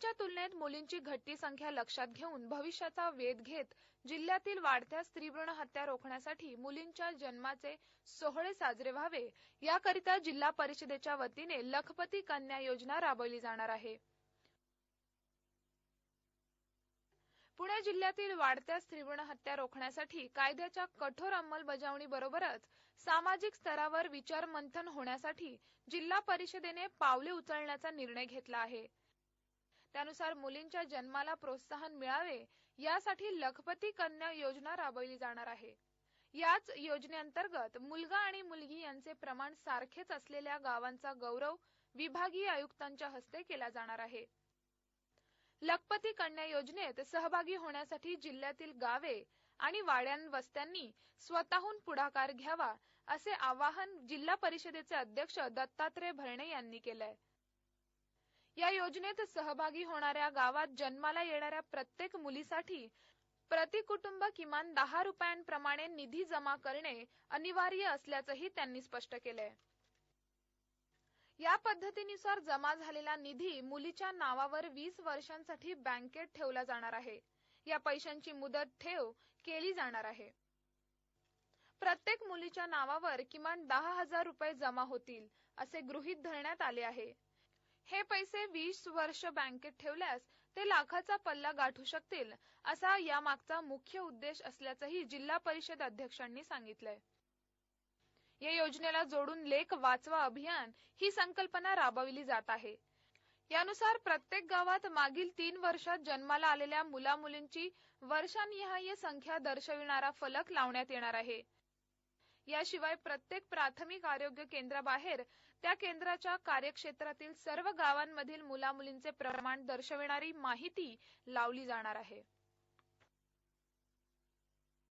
मुलांच्या तुलनेत मुलींची घटती संख्या लक्षात घेऊन भविष्याचा वेध घेत जिल्ह्यातील वाढत्या स्त्रीभ्रूण हत्या रोखण्यासाठी मुलींच्या जन्माचे सोहळे साजरे व्हावे याकरिता जिल्हा परिषदेच्या वतीने लखपती कन्या योजना राबविली जाणार आहे. पुणे जिल्ह्यातील वाढत्या स्त्रीभ्रूण हत्या रोखण्यासाठी कायद्याच्या कठोर अंमलबजावणीबरोबरच सामाजिक स्तरावर विचारमंथन होण्यासाठी जिल्हा परिषदेने पावले उचलण्याचा निर्णय घेतला आहे. त्यानुसार मुलींच्या जन्माला प्रोत्साहन मिळावे यासाठी लखपती कन्या योजना राबविली जाणार आहे. याच योजनेअंतर्गत मुलगा आणि मुलगी यांचे प्रमाण सारखेच असलेल्या गावांचा गौरव विभागीय आयुक्तांच्या हस्ते केला जाणार आहे. लखपती कन्या योजनेत सहभागी होण्यासाठी जिल्ह्यातील गावे आणि वाड्यां वस्त्यांनी स्वतःहून पुढाकार घ्यावा असे आवाहन जिल्हा परिषदेचे अध्यक्ष दत्तात्रय भरणे यांनी केलंय. या योजनेत सहभागी होणाऱ्या गावात जन्माला येणाऱ्या प्रत्येक मुलीसाठी प्रति कुटुंब किमान दहा रुपयांप्रमाणे निधी जमा करणे अनिवार्य असल्याचंही त्यांनी स्पष्ट केलंय. या पद्धतीनुसार जमा झालेला निधी मुलीच्या नावावर वीस वर्षांसाठी बँकेत ठेवला जाणार आहे. या पैशांची मुदत ठेव केली जाणार आहे. प्रत्येक मुलीच्या नावावर किमान दहा हजार रुपये जमा होतील असे गृहीत धरण्यात आले आहे. हे पैसे वीस वर्ष बँकेत ठेवल्यास ते लाखाचा पल्ला गाठू शकतील असा यामागचा मुख्य उद्देश असल्याचंही जिल्हा परिषद अध्यक्षांनी सांगितलंय. या योजनेला जोडून लेख वाचवा अभियान ही संकल्पना राबविली जात आहे. यानुसार प्रत्येक गावात मागील तीन वर्षात जन्माला आलेल्या मुला मुलींची वर्षानिहाय संख्या दर्शविणारा फलक लावण्यात येणार आहे. याशिवाय प्रत्येक प्राथमिक आरोग्य केंद्राबाहेर त्या केंद्राच्या कार्यक्षेत्रातील सर्व गावांमधील मुलामुलींचे प्रमाण दर्शविणारी माहिती लावली जाणार आहे.